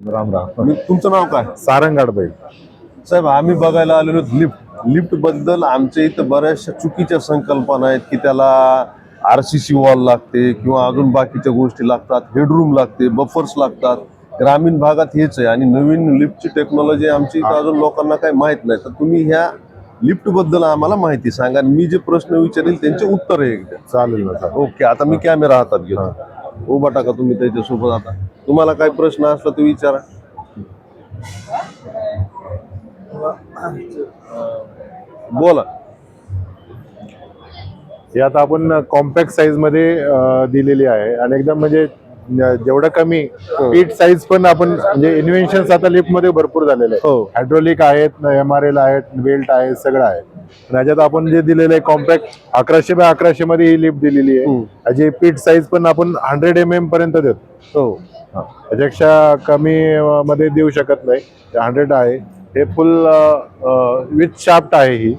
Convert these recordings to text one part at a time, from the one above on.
राम राम. मी तुमचं नाव काय? सारंगाड बैल साहेब आम्ही बघायला आलेलो लिफ्ट. लिफ्टबद्दल आमच्या इथं बऱ्याचशा चुकीच्या संकल्पना आहेत की त्याला आरसीसी वॉल लागते किंवा अजून बाकीच्या गोष्टी लागतात हेडरूम लागते बफर्स लागतात. ग्रामीण भागात हेच आहे आणि नवीन लिफ्टची टेक्नॉलॉजी आमची इथं अजून लोकांना काही माहीत नाही. तर तुम्ही ह्या लिफ्टबद्दल आम्हाला माहिती सांगा आणि मी जे प्रश्न विचारेल त्यांचे उत्तर आहे एकदा चालेल ना चालेल. ओके आता मी कॅमेरा हातात घेतो. उभा टाका तुम्ही त्याच्यासोबत आता. तुम्हाला काही प्रश्न असला तर विचारा. बोला. हे आता आपण कॉम्पॅक्ट साईजमध्ये अं, दिलेली आहे. आणि एकदम म्हणजे जेवढं कमी पीठ साईज पण आपण म्हणजे इन्व्हेन्शन आता लिफ्टमध्ये भरपूर झालेले आहे हो. हायड्रोलिक आहेत एम आर एल आहेत बेल्ट आहे सगळं आहे. आणि याच्यात आपण जे दिलेलं आहे कॉम्पॅक्ट अकराशे बाय अकराशे मध्ये ही लिफ्ट दिलेली आहे. याची पीठ साईज पण आपण हंड्रेड एम एम पर्यंत देतो. हो. त्याच्यापेक्षा कमी मध्ये देऊ शकत नाही. हंड्रेड आहे. हे फुल विथ शाफ्ट आहे ही.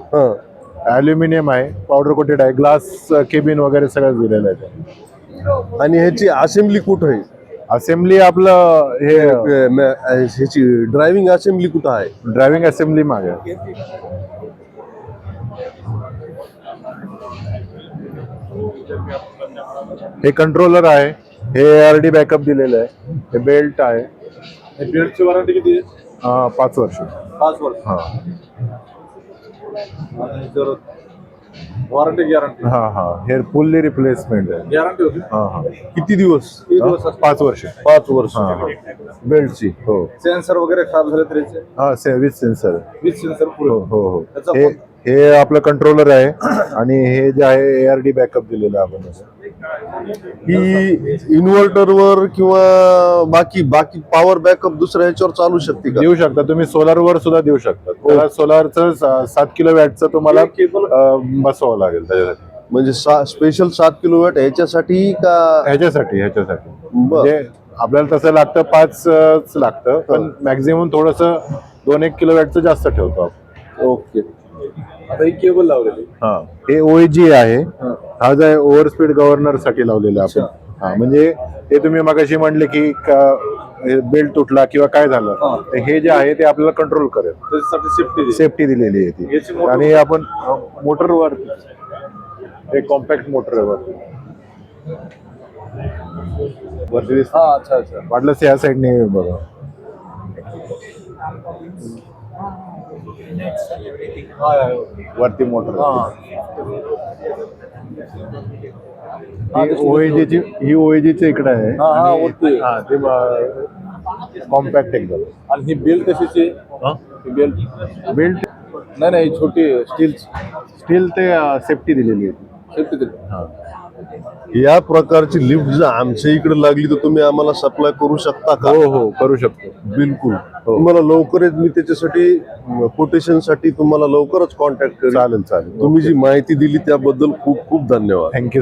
अल्युमिनियम आहे पावडर कोटेड आहे ग्लास केबिन वगैरे सगळं दिलेलं आहे. आणि ह्याची असेंब्ली कुठं आहे? असेंब्ली आपलं हे ह्याची ड्रायव्हिंग असेंब्ली कुठं आहे? ड्रायव्हिंग असेंब्ली मागे. हे कंट्रोलर आहे. हे आर डी बॅकअप दिलेलं आहे. हे बेल्ट आहे. बेल्टची वॉरंटी किती आहे? अं, पाच वर्ष. पाच वर्ष. हा. आणि जर वॉरंटी गॅरंटी हा हा. हे फुल्ली रिप्लेसमेंट आहे. गॅरंटी होती? हा हा. किती दिवस? किती दिवस असते पाच वर्ष. पाच वर्ष. हा हा. बेल्टची हो. सेन्सर वगैरे खराब झाले तरी हा से विथ सेन्सर विथ सेन्सर पुढे. हो हो हो. त्याचा हे हे आपलं कंट्रोलर आहे. आणि हे जे आहे ए आर डी बॅकअप दिलेलं आहे आपण. याचं. ही इन्व्हर्टरवर किंवा बाकी बाकी पॉवर बॅकअप दुसऱ्या ह्याच्यावर चालू शकते का? देऊ शकता. तुम्ही सोलार वर सुद्धा देऊ शकता. त्याला सोलारचं सात किलो वॅटचं तुम्हाला अं, बसवावं लागेल त्याच्यासाठी. म्हणजे स्पेशल सात किलो वॅट ह्याच्यासाठी का? ह्याच्यासाठी ह्याच्यासाठी. बर. म्हणजे आपल्याला तसं लागतं पाच च लागतं पण मॅक्झिमम थोडस दोन एक किलो वॅटचं जास्त ठेवतो आपण. ओके. आता ही केबल लावलेली. हा हे ओएजी आहे. हा. जो आहे ओव्हर स्पीड गव्हर्नरसाठी लावलेला आहे आपण. हा म्हणजे ते तुम्ही मगाशी म्हणले की बेल्ट तुटला किंवा काय झालं हा. तर हे जे आहे ते आपल्याला कंट्रोल करेल. त्याच्यासाठी सेफ्टी सेफ्टी दिलेली आहे याची ती आणि आपण मोटरवर हे कॉम्पॅक्ट मोटर आहे वरती. दिसतं. हा अच्छा अच्छा. वाटलंच या साईडने बघा. वरती मोटर. हा. ओएजीची ही ओएजीची इकडे आहे. हा, हा. हा ते कॉम्पॅक्ट एकदम आणि ही बेल्ट कशाची? बेल्ट बेल्ट नाही नाही ही छोटी स्टील स्टील ते सेफ्टी दिलेली आहे. सेफ्टी दिली हा. या प्रकारची लिफ्ट जर आमच्या इकडे लागली तर तुम्ही आम्हाला सप्लाय करू शकता का? हो हो करू शकतो. बिलकुल. तुम्हाला लवकरच मी त्याच्यासाठी कोटेशनसाठी तुम्हाला लवकरच कॉन्टॅक्ट करेन. चालेल चालेल. तुम्ही जी माहिती दिली त्याबद्दल खूप खूप धन्यवाद. थँक्यू